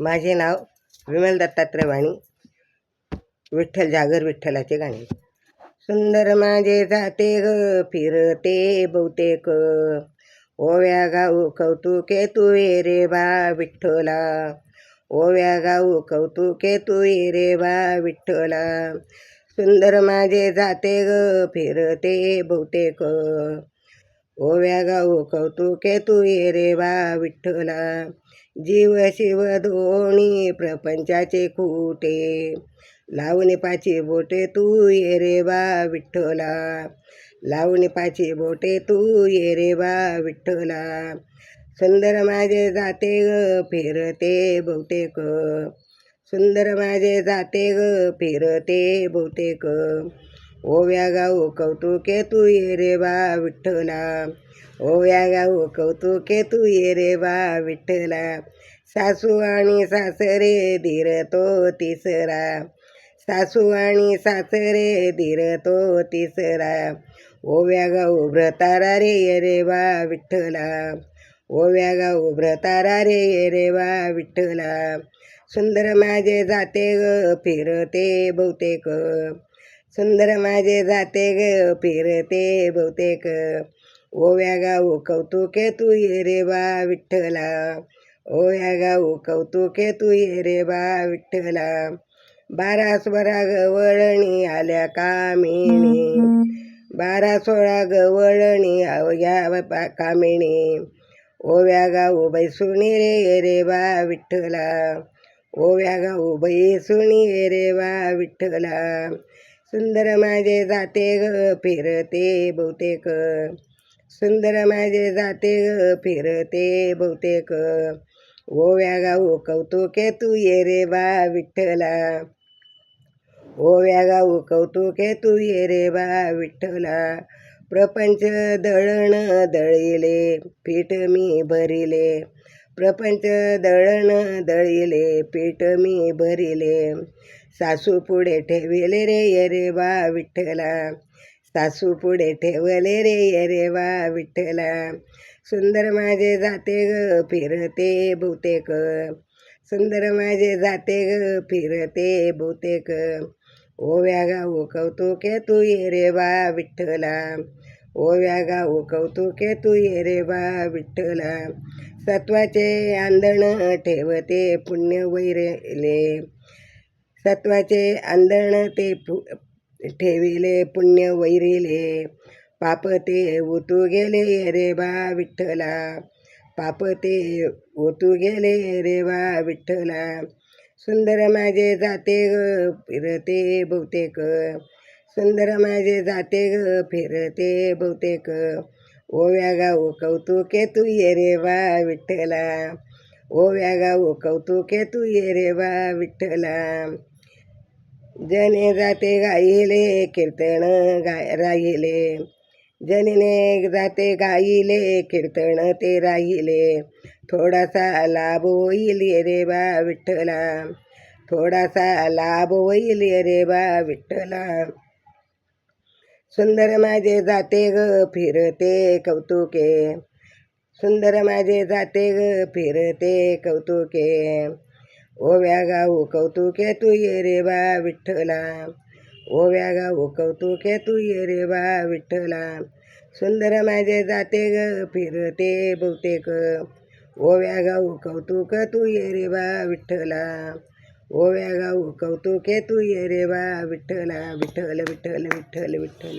माझे नाव विमल दत्तात्रय वाणी विठ्ठल जागर विठ्ठलाचे गाणे. सुंदर माझे जाते ग फिरते बहुतेक. ओव्या गाऊ कौतुके तू ये रे बा विठ्ठला. ओव्या गाऊ कौतुके तू ये रे बा विठ्ठला. सुंदर माझे जाते ग फिरते बहुतेक. ओव्या गाऊ कौतुके तू ये रे बा विठ्ठला. जीव शिव धोणी प्रपंचाचे कुटे लावणी पाची बोटे तू ये रे बा विठ्ठला. लावणी पाची बोटे तू ये रे बा विठ्ठला. सुंदर माझे जाते ग फिरते बहुतेक. सुंदर माझे जाते ग फिरते बहुतेक. ओव्या गाऊ कौतुके तू ये रे बा विठ्ठला. ओव्या गाऊ कौतुके तू ये रे बा विठ्ठला. सासू आणि सासरे धीर तो तिसरा. सासू आणि सासरे धीर तो तिसरा. ओव्या गाऊ भ्रतारा रे ये रे बा विठ्ठला. ओव्या गाऊ भ्रतारा रे ये रे बा विठ्ठला. सुंदर माझे जाते ग फिरते बहुतेक. सुंदर माझे जाते ग फिरते बहुतेक. ओव्या गाऊ कौतुके तू ये रे बा विठ्ठला. ओव्या गाऊ कौतुके तू ये रे बा विठ्ठला. बारा स्वरा गवळणी आल्या कामिणी. बारा सोळा गवळणी या कामिणी. ओव्या गाऊ बैसुणी रे ये रे बा विठ्ठला. ओव्या गाऊ बैसुणी ये रे बा विठ्ठला. सुंदर माझे जाते ग फिरते बहुतेक. सुंदर माझे जाते ग फिरते बहुतेक. ओव्या गाऊ कौतुके तू ये रे बा विठ्ठला. ओव्या गाऊ कौतुके तू ये रे बा विठ्ठला. प्रपंच दळण दळिले पीठ मी भरिले. प्रपंच दळण दळिले पीठ मी भरिले. सासू पुढे ठेवले रे ये रे बा विठ्ठला. सासू पुढे ठेवले रे ये रे बा विठ्ठला. सुंदर माझे जाते ग फिरते बहुतेक. सुंदर माझे जाते ग फिरते बहुतेक. ओव्या गाऊ कौतुके तू ये रे बा विठ्ठला. ओव्या गाऊ कौतुके तू ये रे बा विठ्ठला. सत्वाचे आंधण ठेवते पुण्य वैरले. सत्वाचे आंधण ते पु ठेविले पुण्य वैरिले. पाप ते ओतू गेले रे बा विठ्ठला. पाप ते ओतू गेले रे बा विठ्ठला. सुंदर माझे जाते ग फिरते बहुतेक. सुंदर माझे जाते ग फिरते बहुतेक. ओव्या गाऊ कौतुके तू ये रे बा विठ्ठला. ओव्या गाऊ कौतुके तू ये रे बा विठ्ठला. जने जाते गाईले कीर्तन गाय राहिले जनीने जाते गाईले कीर्तन ते राहिले थोडासा लाभ होईल रे बा विठ्ठला. थोडासा लाभ होईल रे बा विठ्ठला. सुंदर माझे जाते ग फिरते कौतुके. सुंदर माझे जाते ग फिरते कौतुके. ओव्या गाऊ कौतुके तू ये रे बा विठ्ठला ओव्या गाऊ कौतुके तू ये रे बा विठ्ठला सुंदर माझे जाते ग फिरते बहुतेक. ओव्या गाऊ कौतुक तू ये रे बा विठ्ठला ओव्या गाऊ कौतुके तू ये रे बा विठ्ठला विठ्ठल विठ्ठल विठ्ठल विठ्ठल.